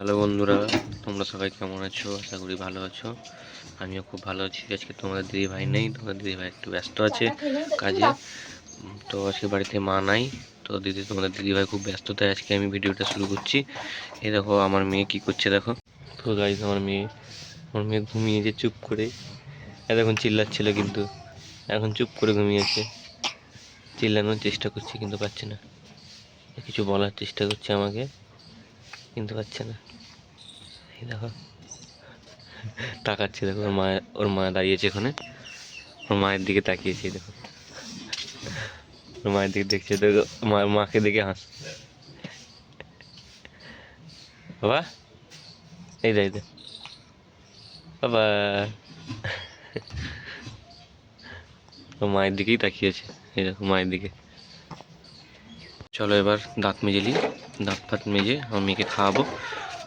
Hello বন্ধুরা, তোমরা সবাই কেমন আছো? আশা করি ভালো আছো। আমিও খুব ভালো আছি। আজকে তোমাদের দিদি ভাই নেই, তোমাদের দিদি ভাই একটু ব্যস্ত আছে কাজে। তো আজকে বাড়িতে মা নাই, তো দিদি, তোমাদের দিদি ভাই খুব ব্যস্ত, তাই আজকে আমি ভিডিওটা শুরু করছি। এই দেখো, আমার মেয়ে কি করছে দেখো। তো গাইজ আমার মেয়ে আমার মেয়ে ঘুমিয়েছে চুপ করে। এতক্ষণ চিল্লাচ্ছিল কিন্তু। এখন চুপ করে ঘুমিয়েছে। চিল্লানোর চেষ্টা করছি কিন্তু পাচ্ছে না। কিছু বলার চেষ্টা করছে আমাকে। কিন্তু পাচ্ছে না। এই দেখো। তাকাচ্ছে, দেখো, ওর মা ওর মা দাঁড়িয়েছে ওখানে ওর মায়ের দিকে তাকিয়েছে দেখো। ওর মায়ের দিকে দেখছে, দেখো, মা, মাকে দেখে হাস বাবা, এই দেখ বাবা। ও মায়ের দিকেই তাকিয়েছে, এই দেখো, মায়ের দিকে। চলো এবার দাঁত মেজে নিই। দাঁত ফাত মেজে আমার মেয়েকে খাওয়াবো।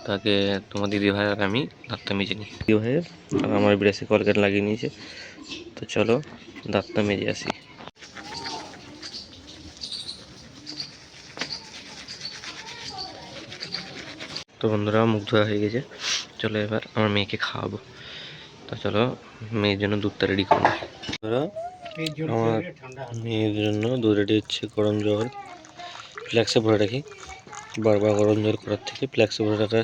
তাকে তোমার দিদি ভাই আর আমি দাঁতটা মেজে নিই। দিদি ভাইয়ের? আর আমার ব্রেসে কলকাট লাগিয়ে নিয়েছে। তো চলো, দাঁতটা মেজে আসি। তো বন্ধুরা, মুখ ধোয়া হয়ে গেছে। চলো এবার আমার মেয়েকে খাওয়াবো। তো চলো, মেয়ের জন্য দুধটা রেডি করব আমার মেয়ের জন্য দুধ রেডি হচ্ছে গরম জল। ফ্ল্যাক্সে ভরে রাখি। বারবার গরম জল করার থেকে ফ্ল্যাক্সে ভরে রাখা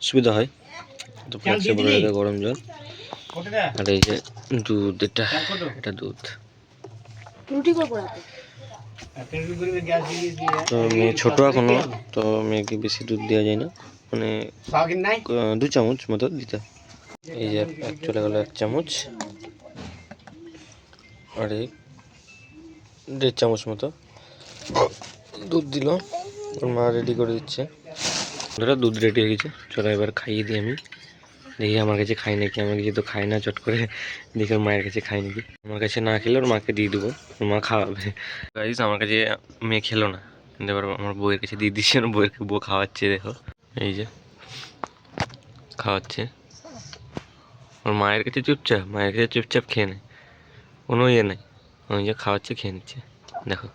সুবিধা হয়। তো ফ্ল্যাক্সে ভরে রাখা গরম জল। আর এই যে দুধ এটা এটা দুধ। তো মেয়ে ছোটো এখনও তো মেয়েকে বেশি দুধ দেওয়া যায় না। মানে দু চামচ মতো দিতে। এই যে এক চলে গেলো এক চামচ। আর এই দেড় চামচ মতো দুধ দিল। ওর মা রেডি করে দিচ্ছে। ধরো দুধ রেডি হয়ে গেছে। চলো এবার খাইয়ে দিই আমি। দেখি আমার কাছে খাই নাকি। আমার কাছে তো খাই না, চট করে দেখি ওর মায়ের কাছে খাই নাকি। আমার কাছে না খেলে ওর মাকে দিয়ে দেবো। ওর মা খাওয়াবে। গাইজ আমার কাছে মেয়ে খেলো না। কিন্তু এবার আমার বউয়ের কাছে দিয়ে দিচ্ছে। ওর বউয়ের বউ খাওয়াচ্ছে, দেখো। এই যে, খাওয়াচ্ছে। ওর মায়ের কাছে চুপচাপ, মায়ের কাছে চুপচাপ খেয়ে নেয়। কোনো ইয়ে নেই। ওই যে খাওয়াচ্ছে, খেয়ে নিচ্ছে। দেখো,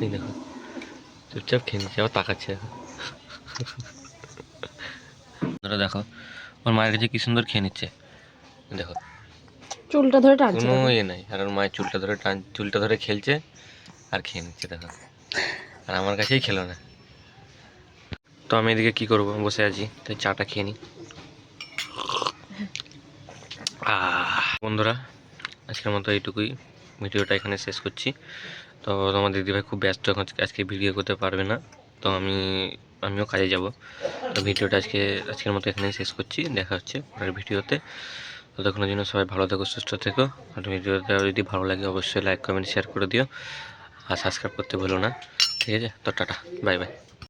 এই দেখো। চুপচাপ খেয়ে নিচ্ছে আবার তাকাচ্ছে দেখো ধরো দেখো ওর মায়ের কাছে কি সুন্দর খেয়ে নিচ্ছে। দেখো। চুলটা ধরে টানছে কোনো ইয়ে নাই আর ওর মায়ের চুলটা ধরে টান চুলটা ধরে খেলছে আর খেয়ে নিচ্ছে দেখো। আর আমার কাছেই খেলো না। তো আমি এদিকে কি করব? বসে আছি তাই চাটা খেয়ে নিই আহ, বন্ধুরা আজকের মতো এইটুকুই। ভিডিওটা এখানে শেষ করছি। তো তোমার দিদিভাই খুব ব্যস্ত এখন, আজকে ভিডিও করতে পারবে না। তো আমি, আমিও কাজে যাব। তো ভিডিওটা আজকে, আজকের মতো এখানেই শেষ করছি। দেখা হচ্ছে পরের ভিডিওতে। ততক্ষণের জন্য সবাই ভালো থেকো, সুস্থ থেকো। আর ভিডিওটা যদি ভালো লাগে, অবশ্যই লাইক কমেন্ট শেয়ার করে দিও। আর সাবস্ক্রাইব করতে ভুলো না। ঠিক আছে? তো টাটা বাই বাই